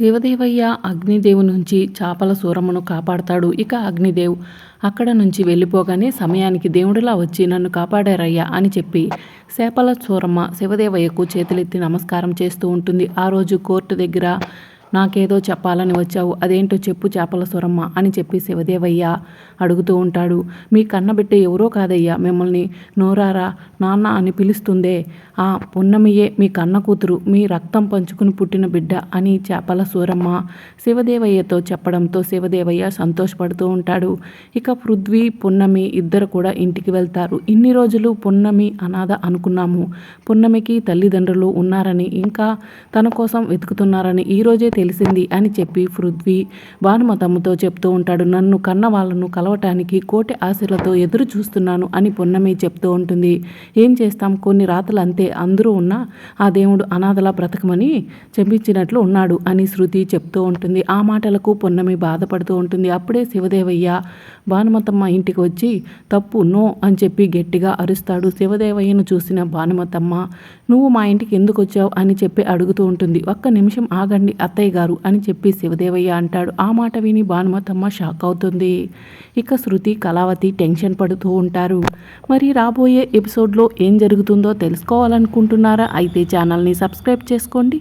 శివదేవయ్య అగ్నిదేవు నుంచి చాపల సూరమ్మను కాపాడతాడు. ఇక అగ్నిదేవ్ అక్కడ నుంచి వెళ్ళిపోగానే సమయానికి దేవుడిలా వచ్చి నన్ను కాపాడారయ్యా అని చెప్పి చేపల సూరమ్మ శివదేవయ్యకు చేతులెత్తి నమస్కారం చేస్తూ ఉంటుంది. ఆ రోజు కోర్టు దగ్గర నాకేదో చెప్పాలని వచ్చావు అదేంటో చెప్పు చేపల సొరమ్మ అని చెప్పి శివదేవయ్య అడుగుతూ ఉంటాడు. మీ కన్నబిడ్డ ఎవరో కాదయ్యా మిమ్మల్ని నోరారా నాన్న అని పిలుస్తుందే. ఆ పున్నమియే మీ కన్న కూతురు మీ రక్తం పంచుకుని పుట్టిన బిడ్డ అని చేపల సూరమ్మ శివదేవయ్యతో చెప్పడంతో శివదేవయ్య సంతోషపడుతూ ఉంటాడు. ఇక పృథ్వీ పున్నమి ఇద్దరు కూడా ఇంటికి వెళ్తారు. ఇన్ని రోజులు పున్నమి అనాథ అనుకున్నాము. పున్నమికి తల్లిదండ్రులు ఉన్నారని ఇంకా తన కోసం వెతుకుతున్నారని ఈరోజే తెలిసింది అని చెప్పి పృథ్వీ భానుమతమ్మతో చెప్తూ ఉంటాడు. నన్ను కన్న వాళ్ళను కలవటానికి కోటి ఆశలతో ఎదురు చూస్తున్నాను అని పొన్నమి చెప్తూ ఉంటుంది. ఏం చేస్తాం? కొన్ని రాతలు అంతే అందరూ ఉన్నా ఆ దేవుడు అనాథలా బ్రతకమని చెప్పించినట్లు ఉన్నాడు అని శృతి చెప్తూ ఉంటుంది. ఆ మాటలకు పొన్నమి బాధపడుతూ ఉంటుంది. అప్పుడే శివదేవయ్య భానుమతమ్మ ఇంటికి వచ్చి తప్పు నో అని చెప్పి గట్టిగా అరుస్తాడు. శివదేవయ్యను చూసిన భానుమతమ్మ నువ్వు మా ఇంటికి ఎందుకు వచ్చావు? అని చెప్పి అడుగుతూ ఉంటుంది. ఒక్క నిమిషం ఆగండి అత్తయ్య గారు అని చెప్పి శివదేవయ్య అంటాడు. ఆ మాట విని భానుమతమ్మ షాక్ అవుతుంది. ఇక శృతి కళావతి టెన్షన్ పడుతూ ఉంటారు. మరి రాబోయే ఎపిసోడ్లో ఏం జరుగుతుందో తెలుసుకోవాలనుకుంటున్నారా? అయితే ఛానల్ని సబ్స్క్రైబ్ చేసుకోండి.